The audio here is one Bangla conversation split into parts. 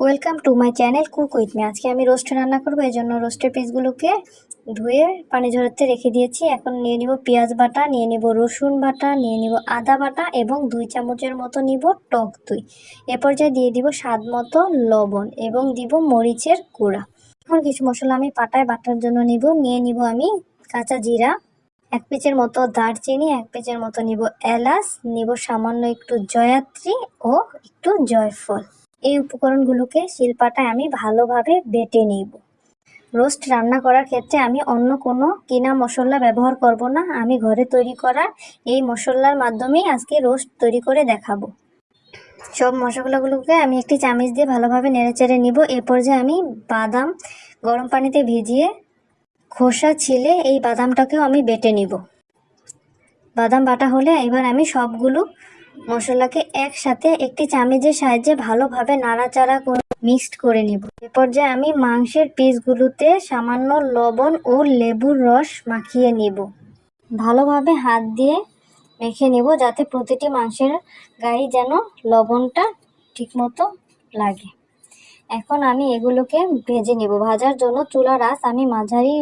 Welcome to my channel cook with me আজকে আমি রোস্ট রান্না করব এই জন্য রোস্টের পিসগুলোকে ধুয়ে পানি ঝরাতে রেখে দিয়েছি। এখন নিয়ে নিব পেঁয়াজ বাটা, নিয়ে নিব রসুন বাটা, নিয়ে নিব আদা বাটা এবং দুই চামচের মতো নিব টক দই। এ পর্যায়ে দিয়ে দিব স্বাদ মতো লবণ এবং দিব মরিচের গুঁড়া। এখন কিছু মশলা আমি পাটায় বাটার জন্য নিব। নিয়ে নিব আমি কাঁচা জিরা, এক পিচের মতো দারচিনি, এক পিচের মতো নিব এলাচ, নিব সামান্য একটু জয়াত্রী ও একটু জয়ফল। এই উপকরণগুলোকে শিলপাটায় আমি ভালোভাবে বেটে নিব। রোস্ট রান্না করার ক্ষেত্রে আমি অন্য কোনো কিনা মশলা ব্যবহার করব না। আমি ঘরে তৈরি করা এই মশলার মাধ্যমেই আজকে রোস্ট তৈরি করে দেখাবো। সব মশলাগুলোকে আমি একটি চামচ দিয়ে ভালোভাবে নেড়েচেড়ে নিব। এ পর্যায়ে আমি বাদাম গরম পানিতে ভিজিয়ে খোসা ছিলে এই বাদামটাকেও আমি বেটে নিব। বাদাম বাটা হলে এবার আমি সবগুলো মশলাকে একসাথে একটি চামচের সাহায্যে ভালোভাবে নাড়াচাড়া করে মিক্সড করে নিব। এ পর্যায়ে আমি মাংসের পিসগুলোতে সামান্য লবণ ও লেবুর রস মাখিয়ে নেব। ভালোভাবে হাত দিয়ে মেখে নিব যাতে প্রতিটি মাংসের গায়ে যেন লবণটা ঠিকমতো লাগে। এখন আমি এগুলোকে ভেজে নিব। ভাজার জন্য চুলার আঁচ আমি মাঝারি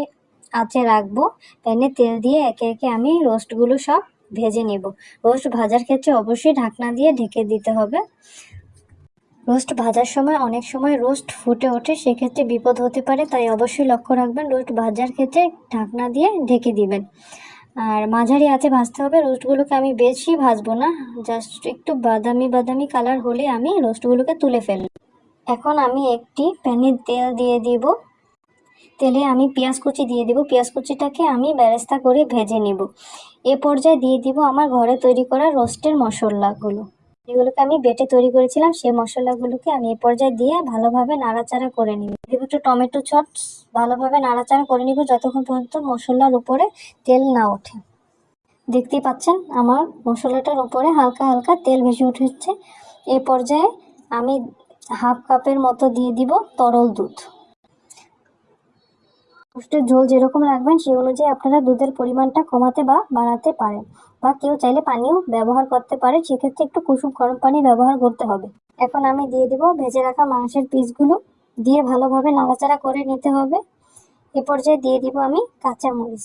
আঁচে রাখব। প্যানে তেল দিয়ে একে একে আমি রোস্টগুলো সব ভেজে নেব। রোস্ট ভাজার ক্ষেত্রে অবশ্যই ঢাকনা দিয়ে ঢেকে দিতে হবে। রোস্ট ভাজার সময় অনেক সময় রোস্ট ফুটে ওঠে, সেক্ষেত্রে বিপদ হতে পারে, তাই অবশ্যই লক্ষ্য রাখবেন রোস্ট ভাজার ক্ষেত্রে ঢাকনা দিয়ে ঢেকে দিবেন। আর মাঝারি আঁচে ভাজতে হবে, রোস্টগুলোকে আমি বেশি ভাজবো না, জাস্ট একটু বাদামি বাদামি কালার হলে আমি রোস্টগুলোকে তুলে ফেলব এখন আমি একটি প্যানে তেল দিয়ে দিব। তেলে আমি পেঁয়াজ কুচি দিয়ে দিব। পেঁয়াজ কুচিটাকে আমি ব্যারেস্তা করে ভেজে নেব। এ পর্যায়ে দিয়ে দিব আমার ঘরে তৈরি করা রোস্টের মশলাগুলো। যেগুলোকে আমি বেটে তৈরি করেছিলাম, সেই মশলাগুলোকে আমি এ পর্যায়ে দিয়ে ভালোভাবে নাড়াচাড়া করে নিব। দিব একটু টমেটো চটস ভালোভাবে নাড়াচাড়া করে নিব যতক্ষণ পর্যন্ত মশলার উপরে তেল না ওঠে। দেখতেই পাচ্ছেন আমার মশলাটার উপরে হালকা হালকা তেল ভেসে উঠেছে। এ পর্যায়ে আমি হাফ কাপের মতো দিয়ে দিব তরল দুধ। রোস্টের ঝোল যেরকম রাখবেন, সেই অনুযায়ী আপনারা দুধের পরিমাণটা কমাতে বা বাড়াতে পারেন বা কেউ চাইলে পানিও ব্যবহার করতে পারে। সেক্ষেত্রে একটু কুসুম গরম পানি ব্যবহার করতে হবে। এখন আমি দিয়ে দিব ভেজে রাখা মাংসের পিসগুলো। দিয়ে ভালোভাবে নাড়াচাড়া করে নিতে হবে। এ পর্যায়ে দিয়ে দিব আমি কাঁচামরিচ।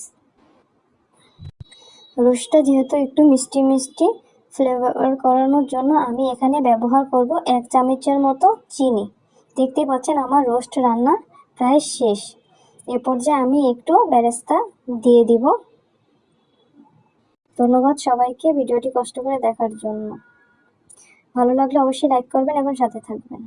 রোস্টটা যেহেতু একটু মিষ্টি মিষ্টি ফ্লেভার করানোর জন্য আমি এখানে ব্যবহার করব এক চামচের মতো চিনি। দেখতেই পাচ্ছেন আমার রোস্ট রান্না প্রায় শেষ। এ পর্যায়ে আমি একটু বেরেস্তা দিয়ে দিব। ধন্যবাদ সবাইকে ভিডিওটি কষ্ট করে দেখার জন্য। ভালো লাগলে অবশ্যই লাইক করবেন এবং সাথে থাকবেন।